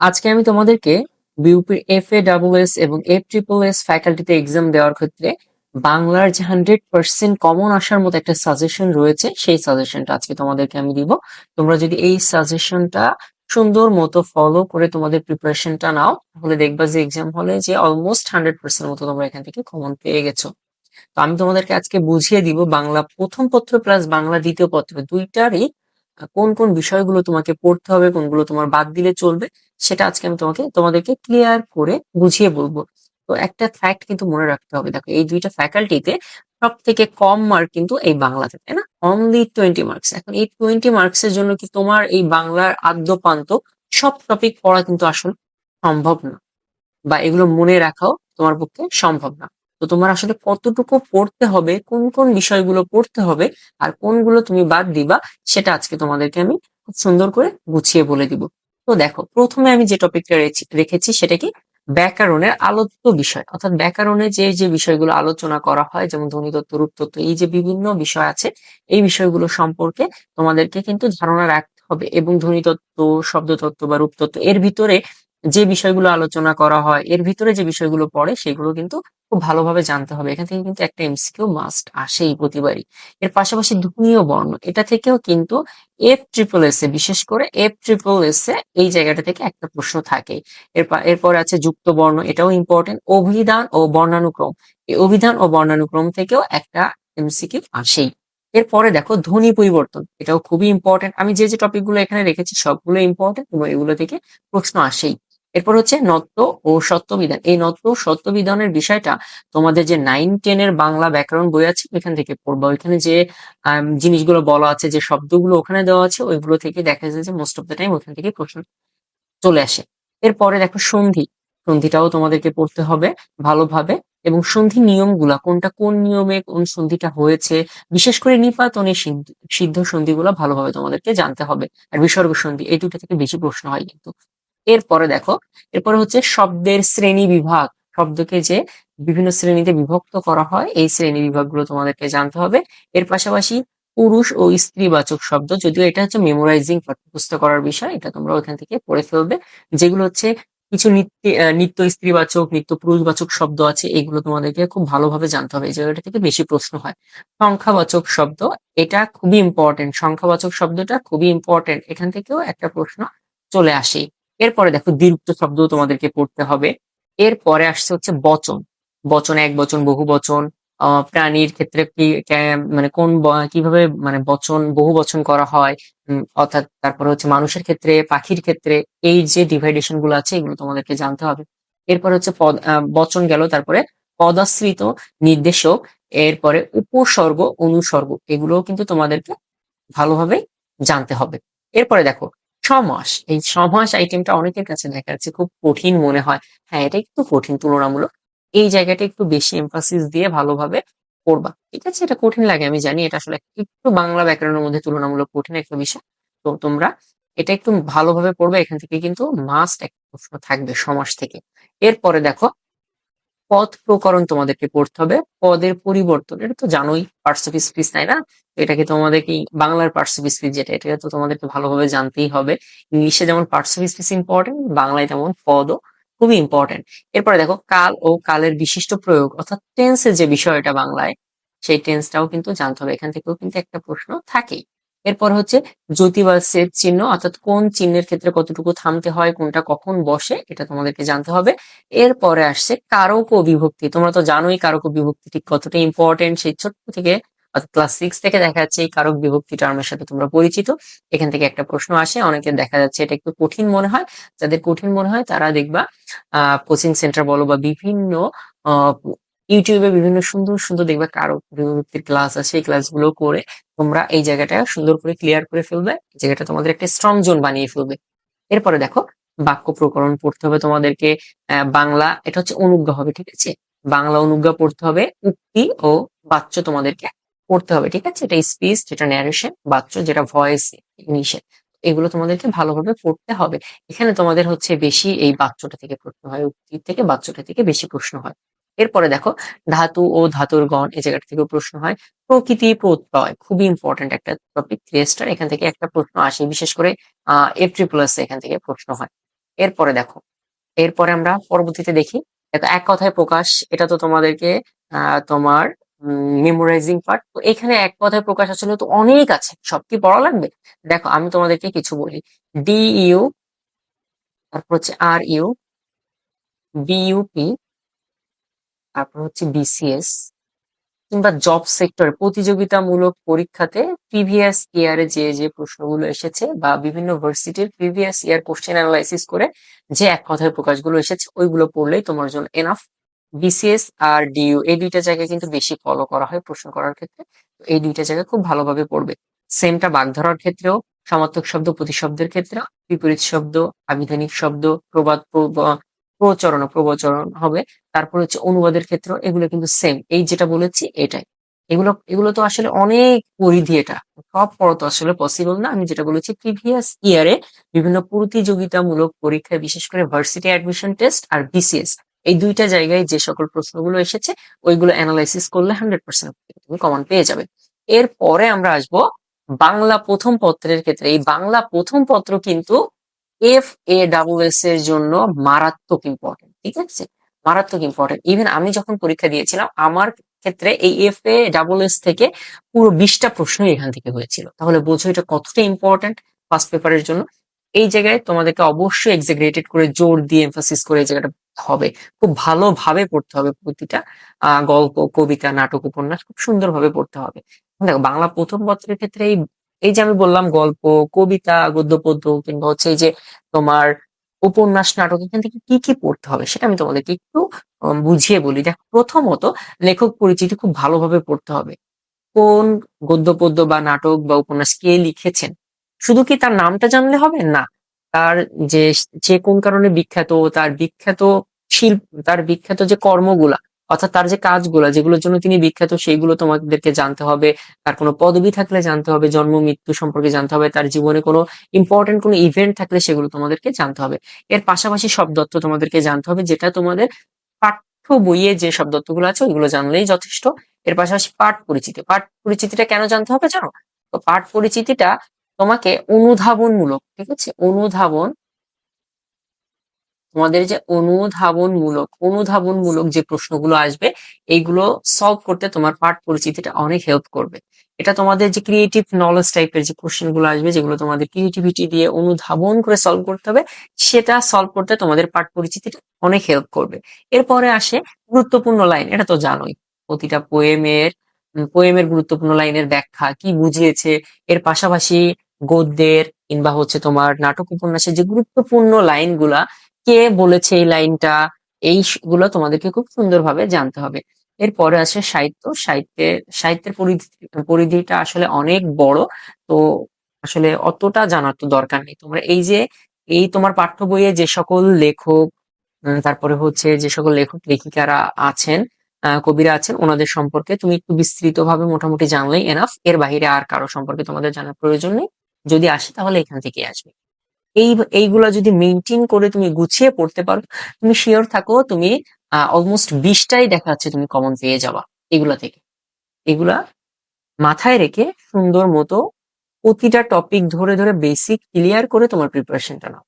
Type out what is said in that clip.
আজকে আমি তোমাদেরকে বিউপির এফ এ ডাবল এস এবং এফ ট্রিপল এস ফ্যাকাল্টিতে এক্সাম দেওয়ার ক্ষেত্রে বাংলার যে হান্ড্রেড পার্সেন্ট কমন আসার মতো একটা সাজেশন রয়েছে, সেই সাজেশনটা আজকে তোমাদেরকে আমি দিব। তোমরা যদি এই সাজেশনটা সুন্দর মতো ফলো করে তোমাদের প্রিপারেশনটা নাও, তাহলে দেখবা যে এক্সাম হলে যে অলমোস্ট হান্ড্রেড পার্সেন্ট মতো তোমরা এখান থেকে কমন পেয়ে গেছো। তো আমি তোমাদেরকে আজকে বুঝিয়ে দিব বাংলা প্রথম পত্র প্লাস বাংলা দ্বিতীয় পত্র, দুইটারই কোন কোন বিষয়গুলো তোমাকে পড়তে হবে, কোনগুলো তোমার বাদ দিলে চলবে, সেটা আজকে আমি তোমাকে, তোমাদেরকে ক্লিয়ার করে বুঝিয়ে বলব। তো একটা ফ্যাক্ট কিন্তু মনে রাখতে হবে। দেখো, এই দুইটা ফ্যাকাল্টিতে সব থেকে কম মার্ক কিন্তু এই বাংলাতে, তাই না? অনলি টোয়েন্টি মার্কস এখন এই টোয়েন্টি মার্কস এর জন্য কি তোমার এই বাংলার আদ্যপান্ত সব টপিক পড়া কিন্তু আসলে সম্ভব না বা এগুলো মনে রাখাও তোমার পক্ষে সম্ভব না। তো তোমার আসলে কতটুকু পড়তে হবে, কোন কোন বিষয়গুলো পড়তে হবে আর কোনগুলো তুমি বাদ দিবা, সেটা আজকে তোমাদেরকে আমি খুব সুন্দর করে গুছিয়ে বলে দিব। তো দেখো, প্রথমে আমি যে টপিকটা রেখেছি সেটা কি? ব্যাকরণের আলোচ্য বিষয়। অর্থাৎ ব্যাকরণে যে যে বিষয়গুলো আলোচনা করা হয়, যেমন ধ্বনিতত্ত্ব রূপতত্ত্ব এই যে বিভিন্ন বিষয় আছে, এই বিষয়গুলো সম্পর্কে তোমাদেরকে কিন্তু ধারণা রাখতে হবে। এবং ধ্বনিতত্ত্ব শব্দতত্ত্ব বা রূপতত্ত্ব এর ভিতরে যে বিষয়গুলো আলোচনা করা হয়, এর ভিতরে যে বিষয়গুলো পড়ে সেগুলো কিন্তু খুব ভালোভাবে জানতে হবে। এখান থেকে কিন্তু একটা এমসিকিউ মাস্ট আসেই প্রতিবারই। এর পাশাপাশি ধ্বনি ও বর্ণ, এটা থেকেও কিন্তু এফ ট্রিপল এস এ, বিশেষ করে এফ ট্রিপল এস এ এই জায়গাটা থেকে একটা প্রশ্ন থাকে। এরপর আছে যুক্ত বর্ণ, এটাও ইম্পর্টেন্ট অভিধান ও বর্ণানুক্রম, এই অভিধান ও বর্ণানুক্রম থেকেও একটা এমসিকিউ আসেই। এরপরে দেখো ধ্বনি পরিবর্তন, এটাও খুবই ইম্পর্টেন্ট আমি যে যে টপিকগুলো এখানে রেখেছি সবগুলো ইম্পর্টেন্ট এবং এগুলো থেকে প্রশ্ন আসেই। এরপর হচ্ছে নত্ব ও সত্যবিধান। এই নত্ব সত্যবিধানের বিষয়টা তোমাদের যে নাইন টেন এর বাংলা ব্যাকরণ বই আছে, ওইখান থেকে পড়বা। ওইখানে যে জিনিসগুলো বলা আছে, যে শব্দগুলো ওখানে দেওয়া আছে, ওইগুলো থেকে দেখা যায় যে মোস্ট অফ দ্য টাইম ওখান থেকে প্রশ্ন চলে আসে। এরপরে দেখো সন্ধি। সন্ধিটাও তোমাদেরকে পড়তে হবে ভালোভাবে। এবং সন্ধি নিয়মগুলা, কোনটা কোন নিয়মে কোন সন্ধিটা হয়েছে, বিশেষ করে নিপাতনের সিদ্ধ সিদ্ধ সন্ধিগুলো ভালোভাবে তোমাদেরকে জানতে হবে। আর বিসর্গ সন্ধি, এই দুটো থেকে বেশি প্রশ্ন হয় কিন্তু। এরপরে দেখো, এরপরে হচ্ছে শব্দের শ্রেণি বিভাগ। শব্দকে যে বিভিন্ন শ্রেণীতে বিভক্ত করা হয়, এই শ্রেণি বিভাগগুলো তোমাদেরকে জানতে হবে। এর পাশাপাশি পুরুষ ও স্ত্রীবাচক শব্দ, যদিও এটা হচ্ছে মেমোরাইজিং পাঠ্যপুস্তক করার বিষয়, এটা তোমরা ওখান থেকে পড়ে ফেলবে। যেগুলো হচ্ছে কিছু নিত্য নিত্য স্ত্রীবাচক, নিত্য পুরুষবাচক শব্দ আছে, এগুলো তোমাদেরকে খুব ভালোভাবে জানতে হবে, এই জায়গাটা থেকে বেশি প্রশ্ন হয়। সংখ্যাবাচক শব্দ, এটা খুবই ইম্পর্টেন্ট সংখ্যাবাচক শব্দটা খুবই ইম্পর্টেন্ট এখান থেকেও একটা প্রশ্ন চলে আসে। এরপরে দেখো দীর্ঘ শব্দ তোমাদেরকে পড়তে হবে। এরপরে আসছে হচ্ছে বচন। বচন এক বচন, বহু বচন। প্রাণীর ক্ষেত্রে কি মানে কোন কীভাবে মানে বচন, বহু বচন করা হয়? অর্থাৎ তারপরে হচ্ছে মানুষের ক্ষেত্রে, পাখির ক্ষেত্রে, এই যে ডিভাইডেশনগুলো আছে, এগুলো তোমাদেরকে জানতে হবে। এরপরে হচ্ছে পদ বচন গেল, তারপরে পদাশ্রিত নির্দেশক, এরপরে উপসর্গ, অনুসর্গ, এগুলোও কিন্তু তোমাদেরকে ভালোভাবে জানতে হবে। এরপরে দেখো সমাস এই সমাস আইটেমটা অনেকের কাছে দেখা যাচ্ছে খুব কঠিন মনে হয়। হ্যাঁ এটা একটু কঠিন, তুলনামূলক। এই জায়গাটা একটু বেশি এমফাসিস দিয়ে ভালোভাবে করবা। ঠিক আছে? এটা কঠিন লাগে, আমি জানি এটা আসলে একটু বাংলা ব্যাকরণের মধ্যে তুলনামূলক কঠিন একটা বিষয়। তো তোমরা এটা একটু ভালোভাবে পড়বে, এখান থেকে কিন্তু মাস্ট একটা প্রশ্ন থাকবে সমাস থেকে। এরপরে দেখো পদ প্রকরণ তোমাদেরকে পড়তে হবে। পদের পরিবর্তন, এটা তো জানোই পার্টস অফ স্পিচ তাই না? এটাকে তোমাদেরকে বাংলার পার্টস অফ স্পিচ যেটা, এটা তো তোমাদেরকে ভালোভাবে জানতেই হবে। ইংলিশে যেমন পার্টস অফ স্পিচ ইম্পর্টেন্ট বাংলায় তেমন পদও খুবই ইম্পর্টেন্ট এরপরে দেখো, কাল ও কালের বিশিষ্ট প্রয়োগ, অর্থাৎ টেন্সের যে বিষয়টা বাংলায়, সেই টেন্সটাও কিন্তু জানতে হবে। এখান থেকেও কিন্তু একটা প্রশ্ন থাকেই। এরপর হচ্ছে জ্যোতি বা জ্যোতিবাসের চিহ্ন, অর্থাৎ কোন চিহ্নের ক্ষেত্রে কতটুকু থামতে হয়, কোনটা কখন বসে, এটা তোমাদেরকে জানতে হবে। এরপরে আসছে কারক ও বিভক্তি তোমরা তো জানোই কারক বিভক্তি ঠিক কতটা ইম্পর্টেন্ট সেই ছোট্ট থেকে, অর্থাৎ ক্লাস সিক্স থেকে দেখা যাচ্ছে এই কারক বিভক্তি টার্মের সাথে তোমরা পরিচিত। এখান থেকে একটা প্রশ্ন আসে অনেকে দেখা যাচ্ছে এটা একটু কঠিন মনে হয়। যাদের কঠিন মনে হয় তারা দেখবা, আহ কোচিং সেন্টার বলো বা বিভিন্ন ইউটিউবে বিভিন্ন সুন্দর সুন্দর দেখবে কারও বিভক্তির ক্লাস আছে, এই ক্লাসগুলো করে তোমরা এই জায়গাটা সুন্দর করে ক্লিয়ার করে ফেলবে জায়গাটা তোমাদের একটা স্ট্রং জোন বানিয়ে ফেলবে। এরপরে দেখো, বাক্য প্রকরণ পড়তে হবে তোমাদেরকে বাংলা, এটা হচ্ছে অনুজ্ঞা হবে, ঠিক আছে? বাংলা অনুজ্ঞা পড়তে হবে, উক্তি ও বাচ্য তোমাদেরকে পড়তে হবে, ঠিক আছে? এটা স্পিচ যেটা ন্যারেশন বাচ্য যেটা ভয়েস ইংলিশে এগুলো তোমাদেরকে ভালোভাবে পড়তে হবে। এখানে তোমাদের হচ্ছে বেশি এই বাচ্চটা থেকে প্রশ্ন হয় উক্তি থেকে বাচ্চটা থেকে বেশি প্রশ্ন হয়। এরপরে দেখো, ধাতু ও ধাতুর গণ এই জায়গাটা থেকেও প্রশ্ন হয়। প্রকৃতি, প্রত্যয়, খুবই ইম্পর্টেন্ট একটা টপিক থ্রি স্টার এখান থেকে একটা প্রশ্ন আসে, বিশেষ করে আহ এফ ট্রিপল এখান থেকে প্রশ্ন হয়। এরপরে দেখো, এরপরে আমরা পরবর্তীতে দেখি এটা এক কথায় প্রকাশ, এটা তো তোমাদেরকে তোমার মেমোরাইজিং পার্ট তো এখানে এক কথায় প্রকাশ আসলে তো অনেক আছে, সব কি পড়া লাগবে? দেখো, আমি তোমাদেরকে কিছু বলি। ডি ইউ তারপর হচ্ছে আর ইউ বিইউপি তারপর হচ্ছে বিসিএস কিংবা জব সেক্টর প্রতিযোগিতামূলক পরীক্ষাতে প্রিভিয়াস ইয়ারে যে যে প্রশ্নগুলো এসেছে বা বিভিন্ন ভার্সিটির প্রিভিয়াস ইয়ার কোশ্চেন অ্যানালাইসিস করে যে এক কথায় প্রকাশগুলো এসেছে, ওইগুলো পড়লেই তোমার জন্য এনাফ বিসিএস আর ডিইউ এই দুইটা জায়গায় কিন্তু বেশি ফলো করা হয় প্রশ্ন করার ক্ষেত্রে। এই দুইটা জায়গায় খুব ভালোভাবে পড়বে। সেমটা বাগ ধরার ক্ষেত্রেও, সমার্থক শব্দ, প্রতিশব্দের ক্ষেত্রে বিপরীত শব্দ আবিধানিক শব্দ, প্রবাদ, প্রব- প্রচরণ, প্রবচরণ হবে। তারপর হচ্ছে অনুবাদের ক্ষেত্র, এগুলো কিন্তু সেম এই যেটা বলেছি, এটাই। এগুলো এগুলো তো আসলে অনেক পরিধি এটা। সব পড়া তো আসলে পসিবল না। আমি যেটা বলেছি প্রিভিয়াস ইয়ারে বিভিন্ন প্রতিযোগিতামূলক পরীক্ষায়, বিশেষ করে ভার্সিটি অ্যাডমিশন টেস্ট আর বিসিএস এই দুইটা জায়গায় যে সকল প্রশ্নগুলো এসেছে, ওইগুলো অ্যানালাইসিস করলে হান্ড্রেড পার্সেন্ট তুমি কমন পেয়ে যাবে। এরপরে আমরা আসব বাংলা প্রথম পত্রের ক্ষেত্রে। এই বাংলা প্রথম পত্র কিন্তু এফ এ ডাবল এস এর জন্য মারাত্মক ইম্পর্টেন্ট ঠিক আছে? মারাত্মক ইম্পর্টেন্ট ইভেন আমি যখন পরীক্ষা দিয়েছিলাম, আমার ক্ষেত্রে এই এফ এ ডাবল এস থেকে পুরো বিশটা প্রশ্ন এখান থেকে হয়েছিল। তাহলে বোঝো এটা কতটা ইম্পর্টেন্ট ফার্স্ট পেপারের জন্য। এই জায়গায় তোমাদেরকে অবশ্যই এক্সাগ্রেটেড করে জোর দিয়ে এমফাসিস করে এই জায়গাটা হবে। খুব ভালোভাবে পড়তে হবে প্রতিটা গল্প, কবিতা, নাটক, উপন্যাস খুব সুন্দরভাবে পড়তে হবে। দেখো, বাংলা প্রথম পত্রের ক্ষেত্রে এই এই যে আমি বললাম গল্প, কবিতা গদ্য পদ্য কিংবা হচ্ছে এই যে তোমার উপন্যাস, নাটক, এখান থেকে কি কি পড়তে হবে সেটা আমি তোমাদেরকে একটু বুঝিয়ে বলি। দেখো, প্রথমত লেখক পরিচিতি খুব ভালোভাবে পড়তে হবে। কোন গদ্য পদ্য বা নাটক বা উপন্যাস কে লিখেছেন? শুধু কি তার নামটা জানলে হবে? না। তার যে যে কোন কারণে বিখ্যাত, তার বিখ্যাত শিল্প তার বিখ্যাত যে কর্মগুলা অর্থাৎ তার যে কাজগুলো, যেগুলোর জন্য তিনি বিখ্যাত, সেইগুলো তোমাদেরকে জানতে হবে। তার কোনো পদবি থাকলে জানতে হবে, জন্ম, মৃত্যু সম্পর্কে জানতে হবে, তার জীবনে কোনো ইম্পর্টেন্ট কোনো ইভেন্ট থাকলে সেগুলো তোমাদেরকে জানতে হবে। এর পাশাপাশি শব্দত্ব তোমাদেরকে জানতে হবে, যেটা তোমাদের পাঠ্য বইয়ে যে শব্দত্বগুলো আছে, ওইগুলো জানলেই যথেষ্ট। এর পাশাপাশি পাঠ পরিচিতি। পাঠ পরিচিতিটা কেন জানতে হবে জানো? তো পাঠ পরিচিতিটা তোমাকে অনুধাবনমূলক, ঠিক আছে? অনুধাবন তোমাদের যে অনুধাবনমূলক অনুধাবনমূলক যে প্রশ্নগুলো আসবে, এইগুলো সলভ করতে তোমার পাঠ পরিচিতিটা অনেক হেল্প করবে। এটা তোমাদের যে ক্রিয়েটিভ নলেজ টাইপের যে কোশ্চেনগুলো আসবে, যেগুলো তোমাদের ক্রিয়েটিভিটি দিয়ে অনুধাবন করে সলভ করতে হবে, সেটা সলভ করতে তোমাদের পাঠ পরিচিতিটা অনেক হেল্প করবে। এরপরে আসে গুরুত্বপূর্ণ লাইন এটা তো জানোই, প্রতিটা পোয়েমের পোয়েমের গুরুত্বপূর্ণ লাইনের ব্যাখ্যা, কি বুঝিয়েছে, এর পাশাপাশি গদ্যের কিংবা হচ্ছে তোমার নাটক উপন্যাসের যে গুরুত্বপূর্ণ লাইনগুলা কে বলেছে এই লাইনটা? এইগুলো তোমাদেরকে খুব সুন্দরভাবে জানতে হবে। এরপরে আছে সাহিত্য। সাহিত্যের সাহিত্যের পরিধি, পরিধিটা আসলে অনেক বড়। তো আসলে অতটা জানার তো দরকার নেই। তোমরা এই যে, এই তোমার পাঠ্য বইয়ে যে সকল লেখক তারপরে হচ্ছে যে সকল লেখক লেখিকারা আছেন কবিরা আছেন, ওনাদের সম্পর্কে তুমি একটু বিস্তৃতভাবে মোটামুটি জানলেই এনাফ এর বাইরে আর কারও সম্পর্কে তোমাদের জানার প্রয়োজন নেই। যদি আসে তাহলে এখান থেকে আসবে। এই, এইগুলা যদি মেনটেন করে তুমি গুছিয়ে পড়তে পারো, তুমি শিওর থাকো তুমি অলমোস্ট বিশটাই দেখা যাচ্ছে তুমি কমন পেয়ে যাবা এগুলা থেকে। এগুলা মাথায় রেখে সুন্দর মতো প্রতিটা টপিক ধরে ধরে বেসিক ক্লিয়ার করে তোমার প্রিপারেশনটা নাও।